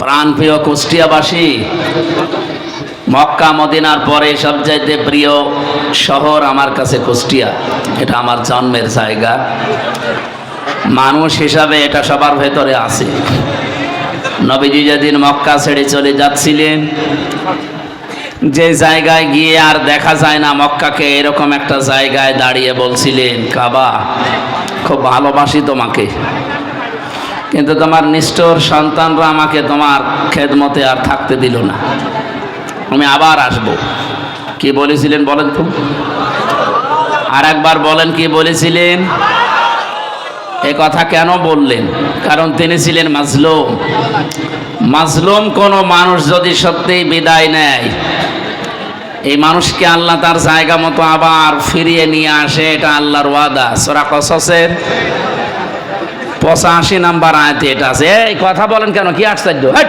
প্রাণপ্রিয় কুষ্টিয়াবাসী, মক্কা, মদিনার পরে সব সবচাইতে প্রিয় শহর আমার কাছে কুষ্টিয়া। এটা আমার জন্মের জায়গা। মানুষ হিসাবে এটা সবার ভেতরে আছে। নবীজি যেদিন মক্কা ছেড়ে চলে যাচ্ছিলেন, যে জায়গায় গিয়ে আর দেখা যায় না, মক্কাকে এরকম একটা জায়গায় দাঁড়িয়ে বলছিলেন, কাবা, খুব ভালোবাসি তোমাকে। কিন্তু তোমার নিষ্ঠুর সন্তানরা আমাকে তোমার খেদমতে আর থাকতে দিল না। আমি আবার আসব। কি বলেছিলেন বলেন তো? আর একবার বলেন কি বলেছিলেন? এ কথা কেন বললেন? কারণ তিনি ছিলেন মাজলুম। মাজলুম কোনো মানুষ যদি সত্যিই বিদায় নেয়, এই মানুষকে আল্লাহ তার জায়গা মতো আবার ফিরিয়ে নিয়ে আসে, এটা আল্লাহর ওয়াদা। সোরা কসসের পঁচাশি নাম্বার আয়তে এটা আছে। এই কথা বলেন কেন? কি আশ্চর্য? হাট!